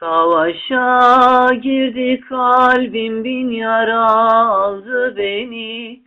Savaşa girdi kalbim bin yara aldı beni.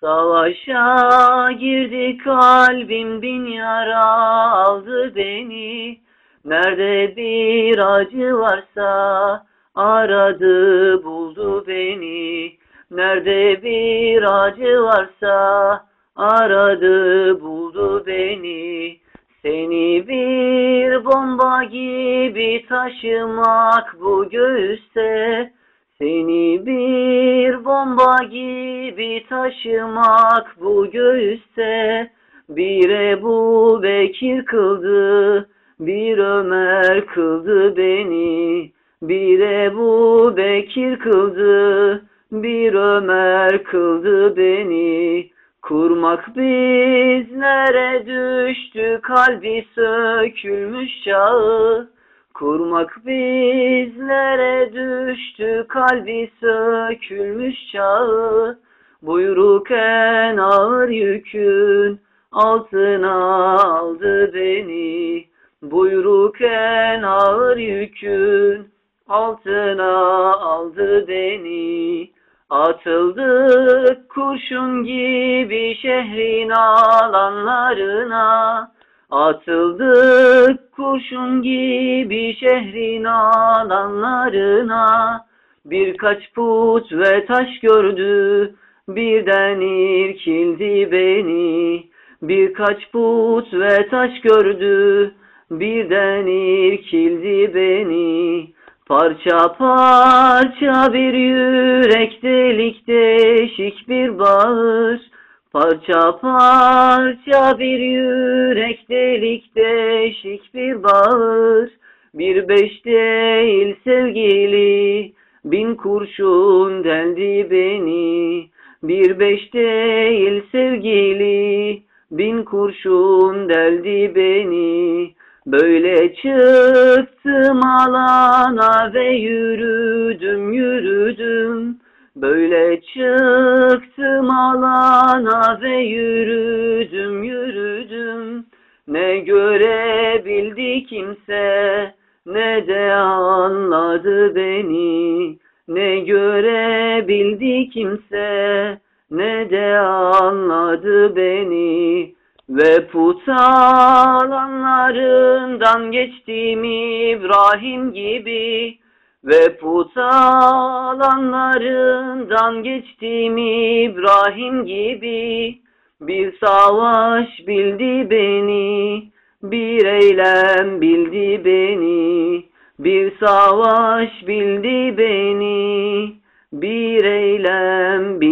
Savaşa girdi kalbim bin yara aldı beni. Nerede bir acı varsa aradı buldu beni. Nerede bir acı varsa aradı buldu beni. Seni bir bomba gibi taşımak bu göğüste. Seni bir bomba gibi taşımak bu göğüste. Bir Ebu Bekir kıldı, bir Ömer kıldı beni. Bir Ebu Bekir kıldı, bir Ömer kıldı beni Kurmak bizlere düştü kalbi sökülmüş çağı. Kurmak bizlere düştü kalbi sökülmüş çağı. Buyruk en ağır yükün altına aldı beni. Buyruk en ağır yükün altına aldı beni. Atıldık kurşun gibi şehrin alanlarına. Atıldık kurşun gibi şehrin alanlarına. Birkaç put ve taş gördü birden irkildi beni. Birkaç put ve taş gördü birden irkildi beni Parça parça bir yürek delik deşik bir bağır. Parça parça bir yürek delik deşik bir bağır. Bir beş değil sevgili bin kurşun deldi beni. Bir beş değil sevgili bin kurşun deldi beni Böyle çıktım alana ve yürüdüm yürüdüm. Böyle çıktım alana ve yürüdüm yürüdüm. Ne görebildi kimse ne de anladı beni. Ne görebildi kimse ne de anladı beni. Ve putalanlarından geçtim İbrahim gibi Ve putalanlarından geçtim İbrahim gibi Bir savaş bildi beni Bir eylem bildi beni Bir savaş bildi beni Bir eylem bildi